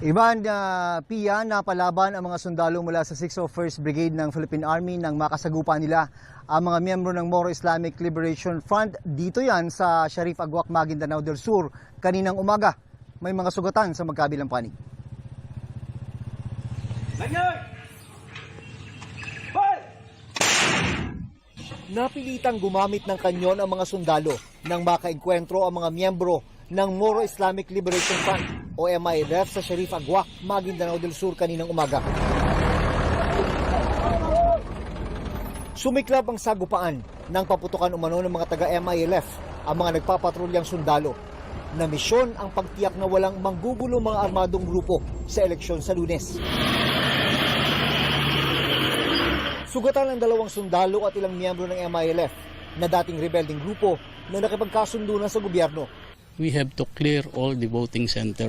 Ivan uh, Pia, napalaban ang mga sundalo mula sa 601st Brigade ng Philippine Army nang makasagupa nila ang mga miyembro ng Moro Islamic Liberation Front. Dito yan sa Sharif Agwak, Maguindanao del Sur kaninang umaga. May mga sugatan sa magkabilang panig. Napilitang gumamit ng kanyon ang mga sundalo nang makaengkwentro ang mga miyembro ng Moro Islamic Liberation Front o MILF sa Sharif Agwak, Maguindanao del Sur kaninang umaga. Sumiklab ang sagupaan ng paputukan umano ng mga taga-MILF ang mga nagpapatrolyang sundalo na misyon ang pagtiyak na walang manggugulo mga armadong grupo sa eleksyon sa lunes. Sugatan ng dalawang sundalo at ilang miyembro ng MILF na dating rebelding grupo na nakipagkasundo na sa gobyerno. we have to clear all the voting centers